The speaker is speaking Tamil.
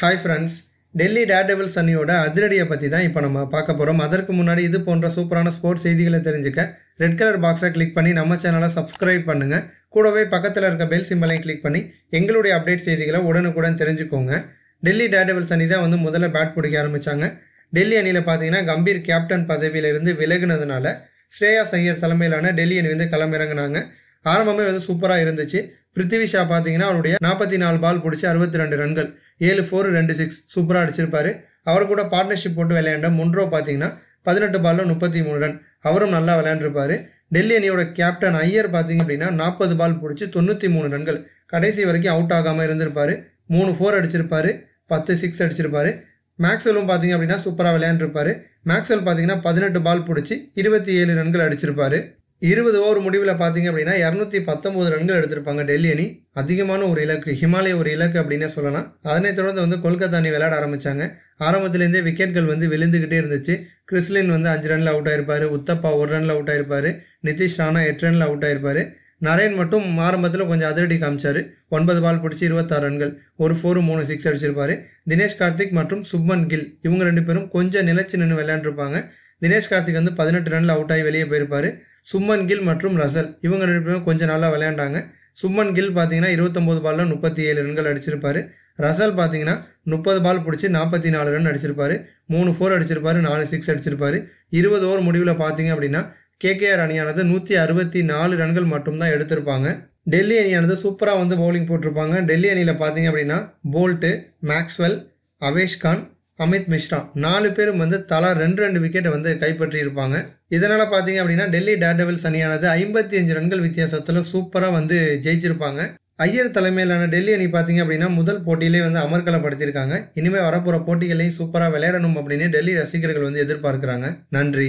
ஹாய் ஃப்ரெண்ட்ஸ் டெல்லி டேர்டெவில்ஸ் அணியோட அதிரடியை பற்றி தான் இப்போ நம்ம பார்க்க போகிறோம் அதற்கு முன்னாடி இது போன்ற சூப்பரான ஸ்போர்ட்ஸ் செய்திகளை தெரிஞ்சுக்க ரெட் கலர் பாக்ஸை கிளிக் பண்ணி நம்ம சேனலை சப்ஸ்கிரைப் பண்ணுங்கள் கூடவே பக்கத்தில் இருக்க பெல் சிம்பலையும் கிளிக் பண்ணி எங்களுடைய அப்டேட் செய்திகளை உடனுக்குடன் தெரிஞ்சுக்கோங்க. டெல்லி டேர்டெவில்ஸ் அணி தான் வந்து முதல்ல பேட் பிடிக்க ஆரம்பித்தாங்க டெல்லி அணியில் பார்த்தீங்கன்னா கம்பீர் கேப்டன் பதவியிலிருந்து விலகுனதுனால ஸ்ரேயா சையர் தலைமையிலான டெல்லி அணி வந்து களமிறங்கினாங்க. ஆரம்பமே வந்து சூப்பராக இருந்துச்சு. பிருத்திவி ஷா பார்த்தீங்கன்னா அவருடைய நாற்பத்தி நாலு பால் பிடிச்சி அறுபத்தி ரெண்டு ரன்கள் ஏழு ஃபோர் ரெண்டு சிக்ஸ் சூப்பராக அடிச்சிருப்பாரு. அவர் கூட பார்ட்னர்ஷிப் போட்டு விளையாண்ட முன்ரோ பார்த்தீங்கன்னா பதினெட்டு பாலில் முப்பத்தி மூணு ரன் அவரும் நல்லா விளையாண்டுருப்பாரு. டெல்லி அணியோட கேப்டன் ஐயர் பார்த்தீங்க அப்படின்னா நாற்பது பால் பிடிச்சி தொண்ணூற்றி மூணு ரன்கள். கடைசி வரைக்கும் அவுட் ஆகாமல் இருந்திருப்பார். மூணு ஃபோர் அடிச்சிருப்பாரு. பத்து சிக்ஸ் அடிச்சிருப்பாரு. மேக்ஸ்வெல்லும் பார்த்தீங்க அப்படின்னா சூப்பராக விளையாண்டுருப்பாரு. மேக்ஸ்வெல் பார்த்தீங்கன்னா பதினெட்டு பால் பிடிச்சி இருபத்தி ஏழு ரன்கள் அடிச்சிருப்பாரு. இருபது ஓவர் முடிவில் பார்த்தீங்க அப்படின்னா இரநூத்தி பத்தொம்போது ரன்கள் எடுத்திருப்பாங்க டெல்லி அணி. அதிகமான ஒரு இலக்கு ஹிமாலய ஒரு இலக்கு அப்படின்னே சொல்லலாம். அதனைத் தொடர்ந்து வந்து கொல்கத்தா அணி விளையாட ஆரம்பித்தாங்க ஆரம்பத்துலேருந்தே விக்கெட்கள் வந்து விழுந்துக்கிட்டே இருந்துச்சு. கிறிஸ்லின் வந்து அஞ்சு ரனில் அவுட் ஆயிருப்பார். உத்தப்பா ஒரு ரனில் அவுட் ஆயிருப்பார். நிதிஷ் ராணா எட்டு ரனில் அவுட் ஆயிருப்பார். நரேன் மட்டும் ஆரம்பத்தில் கொஞ்சம் அதிரடி காமிச்சார். ஒன்பது பால் பிடிச்சி இருபத்தாறு ரன்கள். ஒரு ஃபோர் மூணு சிக்ஸ் அடிச்சிருப்பாரு. தினேஷ் கார்த்திக் மற்றும் சுப்மன் கில் இவங்க ரெண்டு பேரும் கொஞ்சம் நிலச்சி நின்று விளையாண்டுருப்பாங்க. தினேஷ் கார்த்திக் வந்து பதினெட்டு ரனில் அவுட் ஆகி வெளியே போயிருப்பார். சும்மன் கில் மற்றும் ரசல். இவங்க ரெண்டு பேரும் கொஞ்சம் நல்லா விளையாண்டாங்க. சும்மன் கில் பார்த்தீங்கன்னா இருபத்தொம்போது பாலில் முப்பத்தி ஏழு ரன்கள் அடிச்சிருப்பாரு. ரசல் பார்த்தீங்கன்னா முப்பது பால் பிடிச்சி நாற்பத்தி நாலு ரன் அடிச்சிருப்பாரு. மூணு ஃபோர் அடிச்சிருப்பாரு நாலு சிக்ஸ் அடிச்சிருப்பாரு. இருபது ஓவர் முடிவில் பார்த்தீங்க அப்படின்னா கேகேஆர் அணியானது நூற்றி அறுபத்தி நாலு ரன்கள் மட்டும்தான் எடுத்திருப்பாங்க. டெல்லி அணியானது சூப்பராக வந்து பவுலிங் போட்டிருப்பாங்க. டெல்லி அணியில் பார்த்தீங்க அப்படின்னா போல்ட்டு மேக்ஸ்வெல் அவேஷ்கான் அமித் மிஸ்ரா நாலு பேரும் வந்து தலா ரெண்டு ரெண்டு விக்கெட்டை வந்து கைப்பற்றியிருப்பாங்க. இதனால் பார்த்தீங்க அப்படின்னா டெல்லி டேர்டபிள்ஸ் அணியானது ஐம்பத்தி அஞ்சு ரன்கள் வித்தியாசத்தில் சூப்பராக வந்து ஜெயிச்சிருப்பாங்க. ஐயர் தலைமையிலான டெல்லி அணி பார்த்தீங்க அப்படின்னா முதல் போட்டியிலே வந்து அமர்கலப்படுத்தியிருக்காங்க இனிமேல் வரப்போகிற போட்டிகளையும் சூப்பராக விளையாடணும் அப்படின்னு டெல்லி ரசிகர்கள் வந்து எதிர்பார்க்குறாங்க. நன்றி.